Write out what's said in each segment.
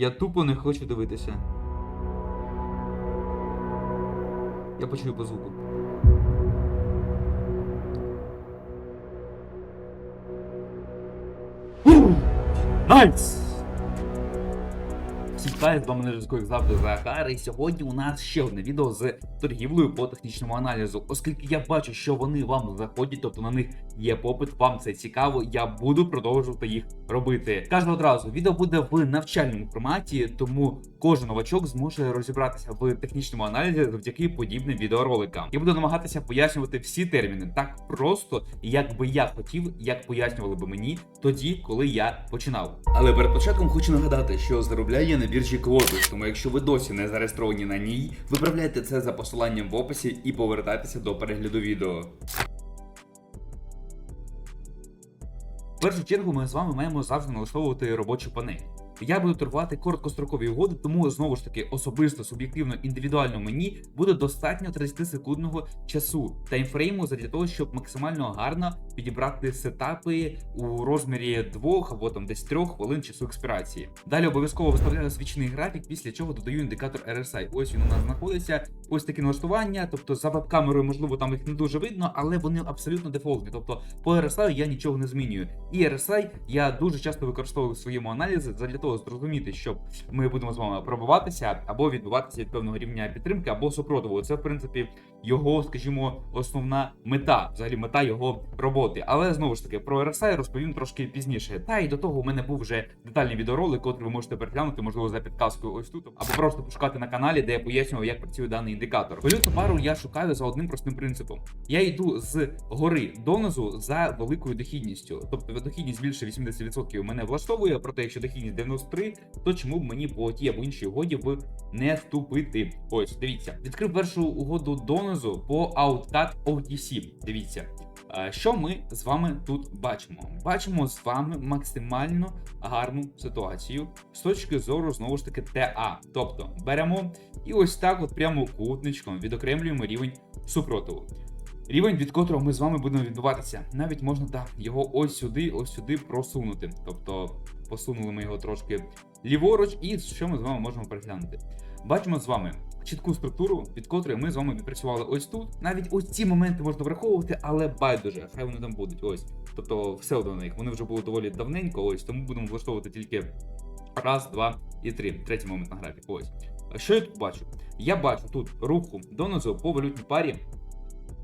Я тупо не хочу дивитися. Я почую по звуку. Найс! Всім з вами Нежисько, як завжди, Захар, і сьогодні у нас ще одне відео з торгівлею по технічному аналізу. Оскільки я бачу, що вони вам заходять, тобто на них є попит, вам це цікаво, я буду продовжувати їх робити. Кажу одразу, відео буде в навчальному форматі, тому кожен новачок зможе розібратися в технічному аналізі завдяки подібним відеороликам. Я буду намагатися пояснювати всі терміни так просто, як би я хотів, як пояснювали би мені тоді, коли я починав. Але перед початком хочу нагадати, що заробляю я на біржі Квотус, тому якщо ви досі не зареєстровані на ній, виправляйте це за посиланням в описі і повертайтеся до перегляду відео. Першу чергу ми з вами маємо завжди налаштовувати робочу панель. Я буду торгувати короткострокові угоди, тому знову ж таки особисто, суб'єктивно, індивідуально мені буде достатньо 30 секундного часу таймфрейму для того, щоб максимально гарно підібрати сетапи у розмірі 2 або там десь 3 хвилин часу експірації. Далі обов'язково виставляю свічний графік, після чого додаю індикатор RSI. Ось він у нас знаходиться. Ось такі налаштування. Тобто за веб-камерою, можливо, там їх не дуже видно, але вони абсолютно дефолтні. Тобто по RSI я нічого не змінюю. І RSI я дуже часто використовую в своєму аналізі для того зрозуміти, що ми будемо з вами пробуватися або відбуватися від певного рівня підтримки, або супротиву. Це в принципі його, скажімо, основна мета, взагалі мета його роботи. Але знову ж таки про RSI розповім трошки пізніше. Та і до того у мене був вже детальний відеоролик, який ви можете переглянути, можливо, за підказкою ось тут, або просто пошукати на каналі, де я пояснював, як працює даний індикатор. Валютну пару я шукаю за одним простим принципом. Я йду з гори донизу за великою дохідністю. Тобто дохідність більше 80% мене влаштовує, проте якщо дохідність 93, то чому б мені по тій або іншій угоді б не вступити? Ось, дивіться, відкрив першу угоду донизу по Outcut OTC. Дивіться. Е, Що ми з вами тут бачимо? Бачимо з вами максимально гарну ситуацію з точки зору знову ж таки TA. Тобто беремо і ось так, от прямо кутничком відокремлюємо рівень супротиву. Рівень, від котрого ми з вами будемо відбуватися. Навіть можна так його ось сюди, ось сюди просунути. Тобто посунули ми його трошки ліворуч, і що ми з вами можемо переглянути. Бачимо з вами чітку структуру, від котрої ми з вами відпрацювали ось тут. Навіть ось ці моменти можна враховувати, але байдуже, хай вони там будуть. Ось. Тобто, все одно на них. Вони вже були доволі давненько, ось тому будемо влаштовувати тільки раз, два і три. Третій момент на графіку. Ось. Що я тут бачу? Я бачу тут руху донизу по валютній парі.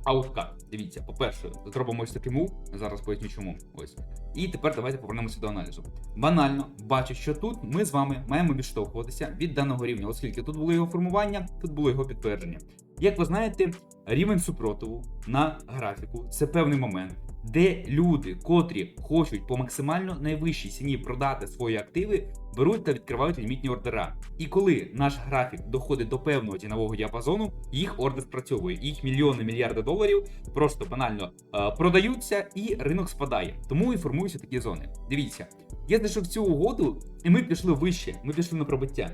Ауткат. Дивіться, по-перше, зробимо ось такий мув. Зараз поясню чому. Ось. І тепер давайте повернемося до аналізу. Банально бачу, що тут ми з вами маємо відштовхуватися від даного рівня, оскільки тут було його формування, тут було його підтвердження. Як ви знаєте, рівень супротиву на графіку це певний момент, де люди, котрі хочуть по максимально найвищій ціні продати свої активи, беруть та відкривають лімітні ордера. І коли наш графік доходить до певного цінового діапазону, їх ордер спрацьовує. Їх мільйони мільярди доларів просто банально е, продаються, і ринок спадає. Тому і формуються такі зони. Дивіться, я знайшов цю угоду, і ми пішли вище. Ми пішли на пробиття.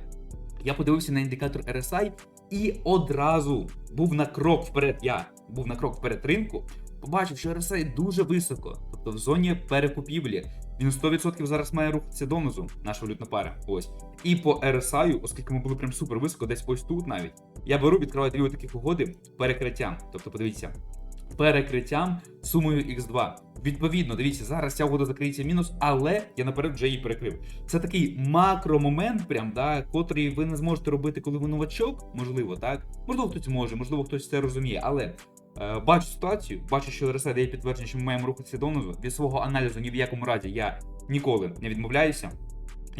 Я подивився на індикатор RSI і одразу був на крок вперед. Я був на крок вперед ринку. Побачив, що RSI дуже високо, тобто в зоні перекупівлі. Він 100% зараз має рухатися донизу, наша валютна пара. Ось. І по RSI, оскільки ми були прям супер високо, десь ось тут навіть, я беру, відкриваю дві таких угоди перекриттям. Тобто, подивіться, перекриттям сумою X2. Відповідно, дивіться, зараз ця угода закриється мінус, але я наперед вже її перекрив. Це такий макромомент, прям, да, котрий ви не зможете робити, коли ви новачок, можливо, так. Можливо, хтось може, можливо, хтось це розуміє, але. Е, Бачу ситуацію, бачу, що RSI дає підтвердження, що ми маємо рухатися донизу. Від свого аналізу ні в якому разі я ніколи не відмовляюся.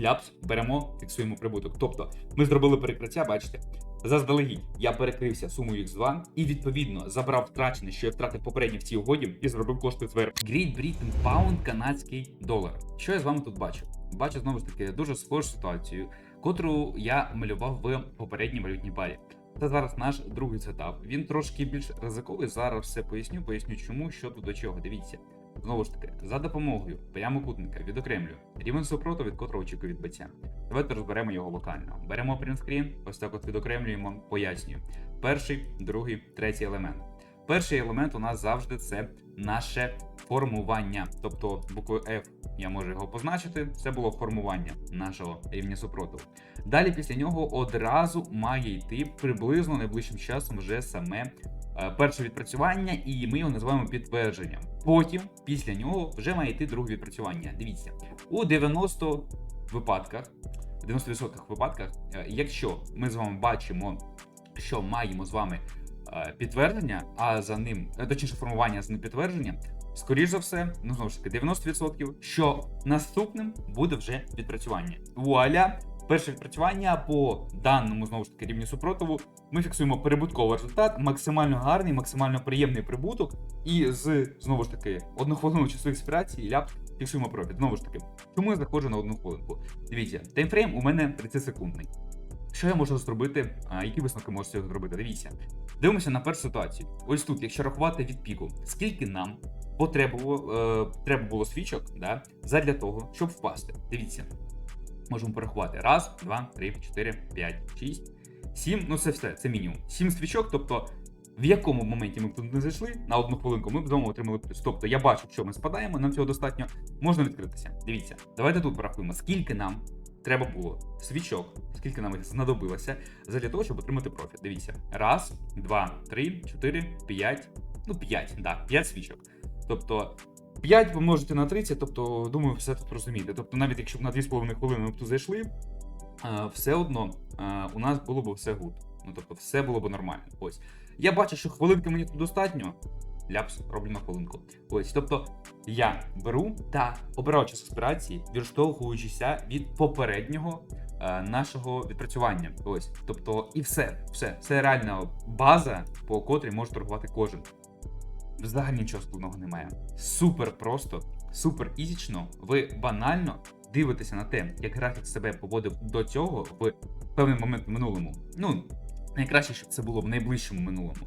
Ляпс, беремо, фіксуємо прибуток. Тобто, ми зробили перекриття, бачите, заздалегідь я перекрився сумою X2 і відповідно забрав втрачене, що я втратив попередньо в цій угоді, і зробив кошти зверху. Great Britain Pound канадський долар. Що я з вами тут бачу? Бачу знову ж таки дуже схожу ситуацію, котру я малював в попередній валютній парі. Це зараз наш другий сетап. Він трошки більш ризиковий. Зараз все поясню, поясню чому, що тут до чого. Дивіться. Знову ж таки, за допомогою прямокутника відокремлюю рівень супроту, від котрого очікую відбиття. Давайте розберемо його локально. Беремо принтскрін, ось так от відокремлюємо, пояснюю. Перший, другий, третій елемент. Перший елемент у нас завжди це наше формування, тобто буквою F я можу його позначити. Це було формування нашого рівня супротиву. Далі після нього одразу має йти приблизно найближчим часом вже саме е, перше відпрацювання, і ми його називаємо підтвердженням. Потім, після нього, вже має йти друге відпрацювання. Дивіться, у 90 випадках, в 90% випадках, е, якщо ми з вами бачимо, що маємо з вами е, підтвердження, а за ним, точніше, формування за ним підтвердження, скоріш за все, ну знову ж таки, 90%, що наступним буде вже відпрацювання. Вуаля! Перше відпрацювання по даному знову ж таки рівню супротиву. Ми фіксуємо прибутковий результат, максимально гарний, максимально приємний прибуток. І з знову ж таки одну хвилину часу експірації ляп фіксуємо профіт. Знову ж таки, чому я заходжу на одну хвилинку? Дивіться, таймфрейм у мене 30 секундний. Що я можу зробити? А, які висновки можу зробити? Дивіться. Дивимося на першу ситуацію. Ось тут, якщо рахувати від піку, скільки нам потребувало, е, треба було свічок да, задля того, щоб впасти. Дивіться. Можемо порахувати. Раз, два, три, чотири, п'ять, шість, сім. Ну, це все, це мінімум. Сім свічок, тобто. В якому моменті ми б тут не зайшли на одну хвилинку, ми б знову отримали плюс. Тобто я бачу, що ми спадаємо, нам цього достатньо, можна відкритися. Дивіться, давайте тут порахуємо, скільки нам треба було свічок, скільки нам їх знадобилося для того, щоб отримати профіт. Дивіться, раз, два, три, чотири, п'ять, ну п'ять, да, п'ять свічок. Тобто 5 помножити на 30, тобто, думаю, все тут розумієте. Тобто, навіть якщо б на 2,5 хвилини ми б тут зайшли, е, все одно е, у нас було б все гуд. Ну тобто, все було б нормально. Ось. Я бачу, що хвилинки мені тут достатньо. Ляпс, роблю на хвилинку. Ось, тобто я беру та обираю час аспірації, відштовхуючися від попереднього е, нашого відпрацювання. Ось, тобто, і все, все, це реальна база, по котрій може торгувати кожен. Взагалі нічого складного немає. Супер просто, супер ізічно. Ви банально дивитеся на те, як графік себе поводив до цього в певний момент в минулому. Ну, найкраще, щоб це було в найближчому минулому.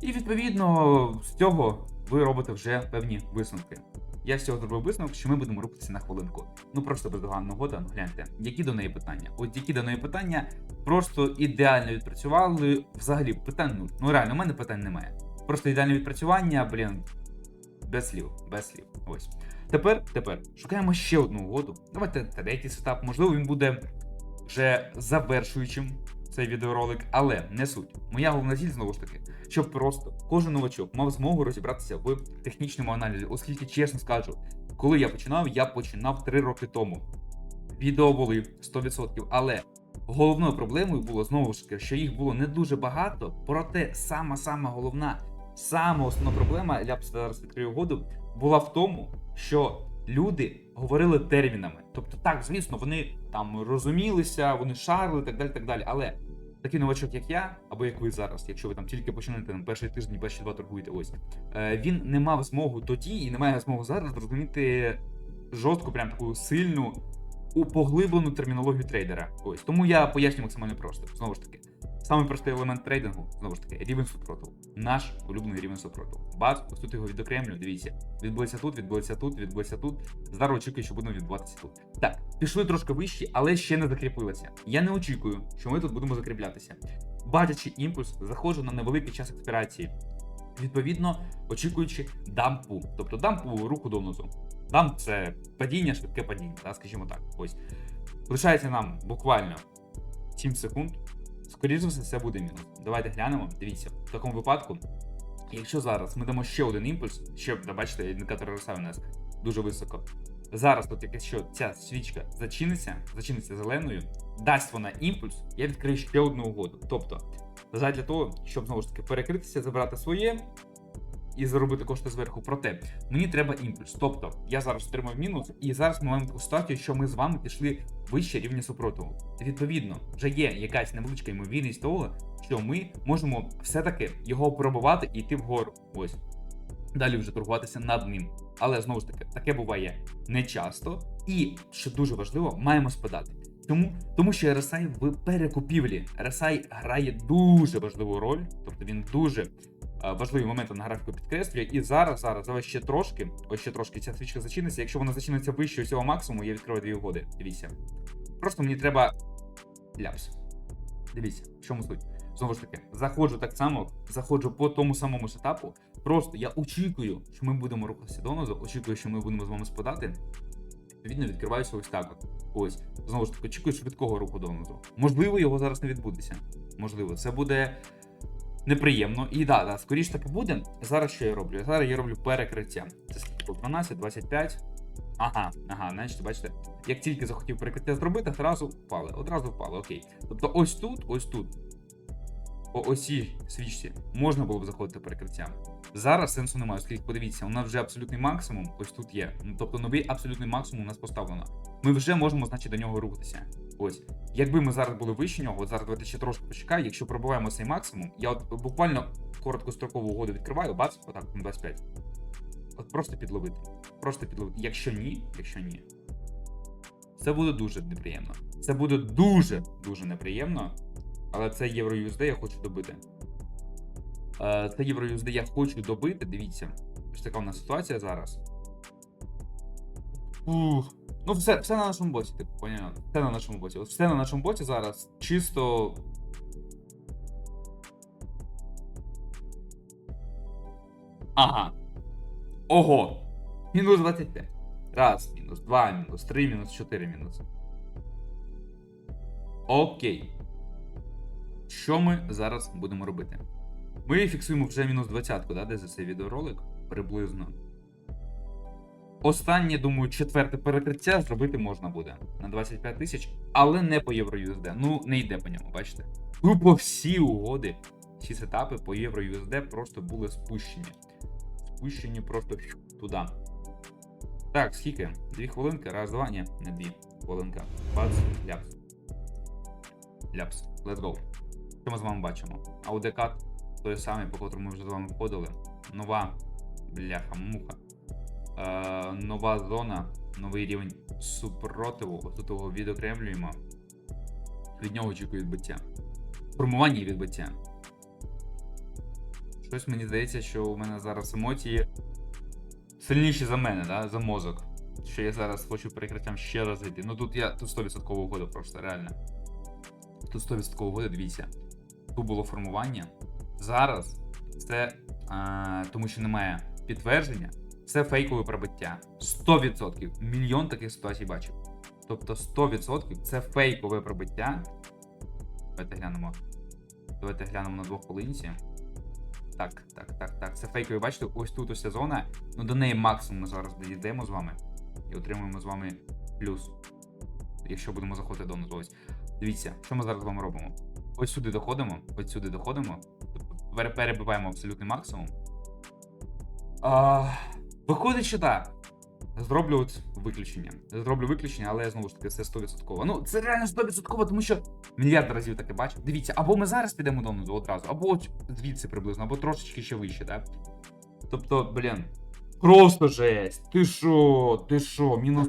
І відповідно з цього ви робите вже певні висновки. Я з цього зробив висновок, що ми будемо рухатися на хвилинку. Ну просто бездоганна угода, ну гляньте, які до неї питання. От які до неї питання просто ідеально відпрацювали. Взагалі, питань, ну, ну реально, у мене питань немає. Просто ідеальне відпрацювання, блін, без слів, без слів. Ось. Тепер, тепер шукаємо ще одну угоду. Давайте третій сетап. Можливо, він буде вже завершуючим цей відеоролик, але не суть. Моя головна ціль знову ж таки, щоб просто кожен новачок мав змогу розібратися в технічному аналізі, оскільки, чесно скажу, коли я починав, я починав 3 роки тому. Відео були 100%, але головною проблемою було знову ж таки, що їх було не дуже багато. Проте сама сама головна, сама основна проблема, я б зараз відкрию угоду, була в тому, що люди говорили термінами. Тобто, так, звісно, вони там розумілися, вони шарили, так далі, так далі. Але такий новачок, як я, або як ви зараз, якщо ви там тільки починаєте на перший тиждень, перші два торгуєте, ось е, він не мав змогу тоді і не має змогу зараз зрозуміти жорстку, прям таку сильну у поглиблену термінологію трейдера. Ось тому я поясню максимально просто. Знову ж таки, самий простий елемент трейдингу, знову ж таки, рівень супротиву. Наш улюблений рівень супротиву. Бац, ось тут його відокремлю. Дивіться, відбулося тут, відбулося тут, відбулося тут. Зараз очікую, що будемо відбуватися тут. Так, пішли трошки вище, але ще не закріпилися. Я не очікую, що ми тут будемо закріплятися. Бачачи імпульс, заходжу на невеликий час експірації. Відповідно, очікуючи дампу, тобто дампу руху донизу. Дамп це падіння, швидке падіння, так, скажімо так. Ось. Лишається нам буквально 7 секунд. Скоріше за все, це буде мінус. Давайте глянемо. Дивіться, в такому випадку, якщо зараз ми дамо ще один імпульс, ще да, бачите, індикатор RSI у нас дуже високо. Зараз, тут, якщо ця свічка зачиниться, зачиниться зеленою, дасть вона імпульс, я відкрию ще одну угоду. Тобто, задля того, щоб знову ж таки перекритися, забрати своє і заробити кошти зверху. Проте мені треба імпульс. Тобто я зараз отримав мінус, і зараз ми маємо ситуацію, що ми з вами пішли вище рівня супротиву. Відповідно, вже є якась невеличка ймовірність того, що ми можемо все-таки його пробувати і йти вгору. Ось. Далі вже торгуватися над ним. Але знову ж таки, таке буває не часто. І, що дуже важливо, маємо спадати. Тому, тому що RSI в перекупівлі. RSI грає дуже важливу роль, тобто він дуже важливі моменти на графіку підкреслює. І зараз, зараз, зараз ще трошки, ось ще трошки ця свічка зачиниться. Якщо вона зачиниться вище цього максимуму, я відкриваю дві угоди. Дивіться. Просто мені треба ляпс. Дивіться, в чому суть. Знову ж таки, заходжу так само, заходжу по тому самому сетапу. Просто я очікую, що ми будемо рухатися донизу, очікую, що ми будемо з вами спадати. Відповідно, відкриваюся ось так. От. Ось. Знову ж таки, очікую швидкого руху донизу. Можливо, його зараз не відбудеться. Можливо, це буде неприємно. І да, да, скоріш таки буде. Зараз що я роблю? Зараз я роблю перекриття. Це скільки було? 12, 25. Ага, ага, значить, бачите, як тільки захотів перекриття зробити, одразу впали. Одразу впали, окей. Тобто ось тут, ось тут, по осі свічці, можна було б заходити перекриття. Зараз сенсу немає, оскільки подивіться, у нас вже абсолютний максимум ось тут є. Ну, тобто новий абсолютний максимум у нас поставлено. Ми вже можемо, значить, до нього рухатися. Ось. Якби ми зараз були вище нього, от зараз давайте ще трошки почекаю, якщо пробуваємо цей максимум, я от буквально короткострокову угоду відкриваю, бац, отак, 25. От просто підловити. Просто підловити. Якщо ні, якщо ні. Це буде дуже неприємно. Це буде дуже дуже неприємно. Але це євро USD я хочу добити. Е, Це євро USD я хочу добити. Дивіться. Ось така у нас ситуація зараз. Ух. Ну, все, все на нашому боці, типу, поняв? Все на нашому боці. От все на нашому боці зараз чисто. Ага. Ого. Мінус 25. Раз, мінус, два, мінус, три, мінус, чотири, мінус. Окей. Що ми зараз будемо робити? Ми фіксуємо вже мінус 20, да, де за цей відеоролик? Приблизно. Останнє, думаю, четверте перекриття зробити можна буде на 25 тисяч, але не по євро-USD. Ну, не йде по ньому, бачите? Тупо всі угоди, всі сетапи по євро-USD просто були спущені. Спущені просто туди. Так, скільки? Дві хвилинки, раз, два, ні, не дві. Хвилинка. Бац, ляпс. Ляпс. Let's go. Що ми з вами бачимо? Аудекат, той самий, по котрому ми вже з вами входили. Нова бляха, муха. Е, нова зона, новий рівень супротиву. Ось тут його відокремлюємо. Від нього очікую відбиття. Формування відбиття. Щось мені здається, що у мене зараз емоції сильніші за мене, да? за мозок. Що я зараз хочу перекриттям ще раз зайти. Ну тут я тут 100% угода просто, реально. Тут 100% угода, дивіться. Тут було формування. Зараз це а, тому, що немає підтвердження. Це фейкове пробиття. 100%. Мільйон таких ситуацій бачив. Тобто 100% це фейкове пробиття. Давайте глянемо. Давайте глянемо на двох хвилинці. Так, так, так, так. Це фейкове, бачите, ось тут ось ця зона. Ну до неї максимум ми зараз дійдемо з вами. І отримуємо з вами плюс. Якщо будемо заходити донизу. Ось. Дивіться, що ми зараз з вами робимо. Ось сюди доходимо, ось сюди доходимо. Перебиваємо абсолютний максимум. А, виходить, що так. Зроблю от виключення. Зроблю виключення, але знову ж таки це 100%. Ну, це реально 100%, тому що мільярд разів таке бачив. Дивіться, або ми зараз підемо донизу одразу, або от звідси приблизно, або трошечки ще вище, так? Тобто, блін, просто жесть. Ти що? Ти що? Мінус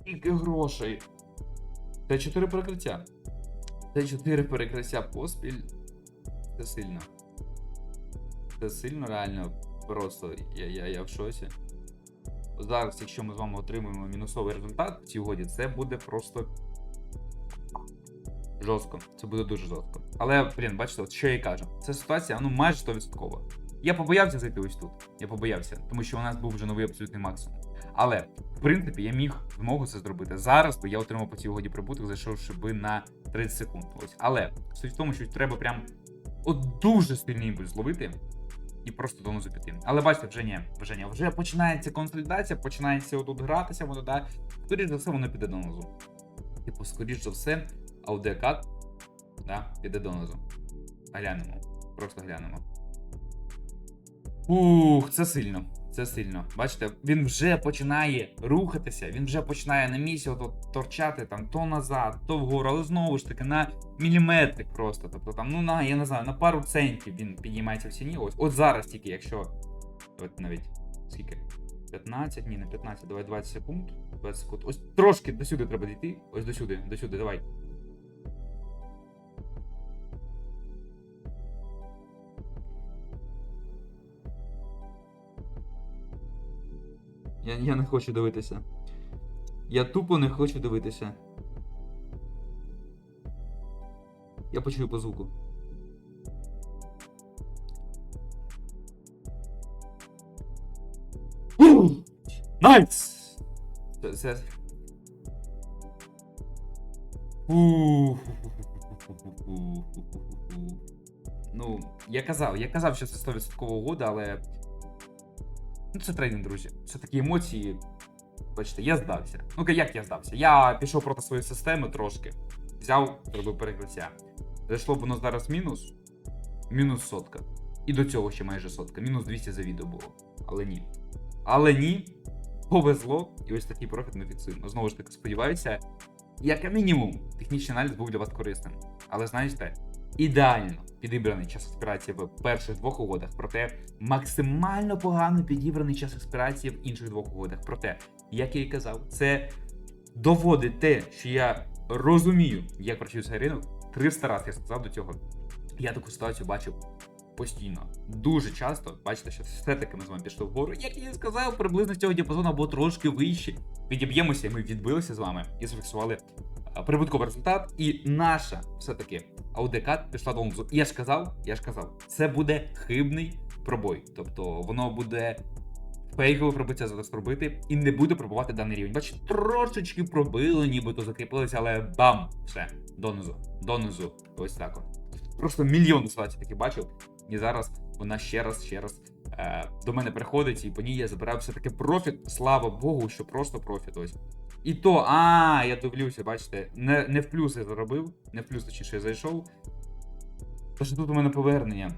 скільки грошей. Це 4 перекриття. Це 4 перекриття поспіль. Це сильно. Це сильно реально просто. Я, я, я в шоці. Зараз, якщо ми з вами отримаємо мінусовий результат в цій угоді, це буде просто жорстко. Це буде дуже жорстко. Але, блін, бачите, от що я кажу. Ця ситуація ну майже 100%. Я побоявся зайти ось тут. Я побоявся, тому що у нас був вже новий абсолютний максимум. Але, в принципі, я міг змогу це зробити. Зараз би я отримав по цій угоді прибуток, зайшовши би на 30 секунд. Ось. Але суть в тому, що треба прям от дуже сильний імпульс зловити і просто донизу піти. Але бачите, вже ні, вже ні. Вже починається консолідація, починається отут гратися, воно да. Скоріш за все, воно піде донизу. Типу, скоріш за все, аудіокат да, піде донизу. Глянемо. Просто глянемо. Ух, це сильно. Це сильно. Бачите, він вже починає рухатися, він вже починає на місці от торчати там то назад, то вгору, але знову ж таки на міліметрик просто. Тобто там, ну на, я не знаю, на пару центів він піднімається в ціні. Ось от зараз тільки, якщо. От навіть скільки? 15, ні, не 15, давай 20 секунд. 20 секунд. Ось трошки до сюди треба дійти. Ось до сюди, до сюди, давай. Я, я не хочу дивитися. Я тупо не хочу дивитися. Я почую по звуку. Найс! Це, Ну, я казав, я казав, що це 100% угода, але. Ну, це тренінг, друзі. Це такі емоції. Бачите, я здався. Ну, як я здався? Я пішов проти своєї системи трошки. Взяв, зробив перекриття. Зайшло б воно зараз мінус. Мінус сотка. І до цього ще майже сотка. Мінус 200 за відео було. Але ні. Але ні. Повезло. І ось такий профіт ми фіксуємо. Знову ж таки, сподіваюся, як мінімум, технічний аналіз був для вас корисним. Але знаєте, ідеально підібраний час експірації в перших двох угодах, проте максимально погано підібраний час експірації в інших двох угодах. Проте, як я і казав, це доводить те, що я розумію, як працює цей ринок. 300 разів я сказав до цього. Я таку ситуацію бачив постійно. Дуже часто, бачите, що все-таки ми з вами пішли вгору. Як я і сказав, приблизно з цього діапазону або трошки вище. Відіб'ємося, ми відбилися з вами і зафіксували прибутковий результат. І наша все-таки аудикат пішла до лонзу. Я ж казав, я ж казав, це буде хибний пробой. Тобто воно буде фейкове пробиття зараз робити і не буде пробувати даний рівень. Бачите, трошечки пробило, нібито закріпилося, але бам! Все, донизу, донизу. Ось так от. Просто мільйон ситуацій таки бачив. І зараз вона ще раз, ще раз е, до мене приходить, і по ній я забираю все-таки профіт. Слава Богу, що просто профіт. Ось. І то, а, я дивлюся, бачите, не, не в плюс я заробив, не в плюс, точніше, я зайшов. Тож тут у мене повернення.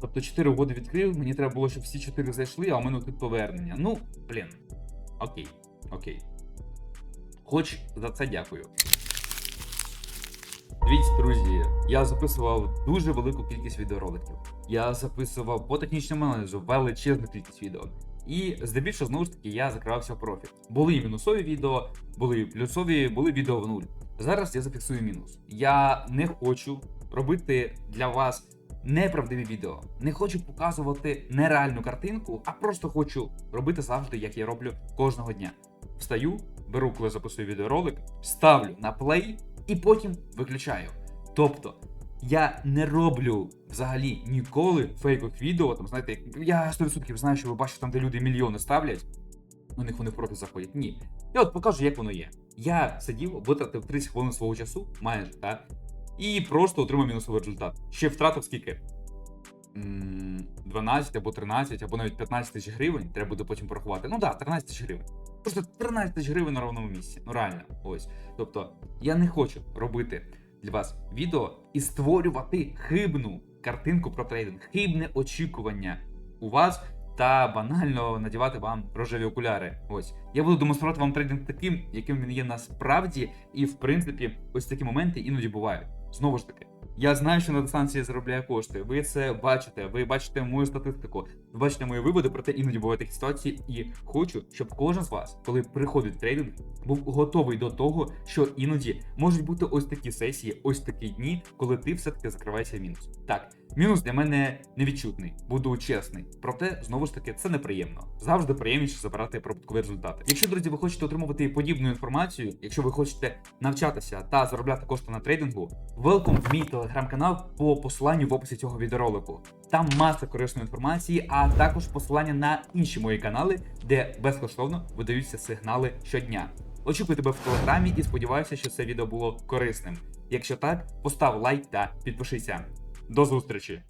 Тобто 4 угоди відкрив, мені треба було, щоб всі 4 зайшли, а у мене тут повернення. Ну, блін. Окей, окей. Хоч за це дякую. Дивіться, друзі, я записував дуже велику кількість відеороликів. Я записував по технічному аналізу величезну кількість відео. І здебільшого, знову ж таки, я закривався в профіт. Були мінусові відео, були плюсові, були відео в нуль. Зараз я зафіксую мінус. Я не хочу робити для вас неправдиві відео. Не хочу показувати нереальну картинку, а просто хочу робити завжди, як я роблю кожного дня. Встаю, беру, коли записую відеоролик, ставлю на плей і потім виключаю. Тобто. Я не роблю взагалі ніколи фейкових відео. Там знаєте, я 100% знаю, що ви бачите там, де люди мільйони ставлять. У них вони в профіт заходять. Ні. Я от покажу, як воно є. Я сидів, витратив 30 хвилин свого часу, майже, так? І просто отримав мінусовий результат. Ще втратив скільки? 12 або 13, або навіть 15 тисяч гривень. Треба буде потім порахувати. Ну так, да, 13 тисяч гривень. Просто 13 тисяч гривень на ровному місці. Ну реально, ось. Тобто, я не хочу робити для вас відео і створювати хибну картинку про трейдинг, хибне очікування у вас та банально надівати вам рожеві окуляри. Ось я буду демонструвати вам трейдинг таким, яким він є насправді, і в принципі, ось такі моменти іноді бувають. Знову ж таки, я знаю, що на дистанції заробляє кошти. Ви це бачите, ви бачите мою статистику, ви бачите мої виводи, проте іноді бувають такі ситуації, і хочу, щоб кожен з вас, коли приходить трейдинг, був готовий до того, що іноді можуть бути ось такі сесії, ось такі дні, коли ти все-таки закриваєшся мінус. Так, мінус для мене невідчутний, буду чесний. Проте, знову ж таки, це неприємно. Завжди приємніше забирати прибуткові результати. Якщо, друзі, ви хочете отримувати подібну інформацію, якщо ви хочете навчатися та заробляти кошти на трейдингу, велком в мій телеграм-канал по посиланню в описі цього відеоролику. Там маса корисної інформації, а також посилання на інші мої канали, де безкоштовно видаються сигнали щодня. Очікую тебе в телеграмі і сподіваюся, що це відео було корисним. Якщо так, постав лайк та підпишися. До зустрічі!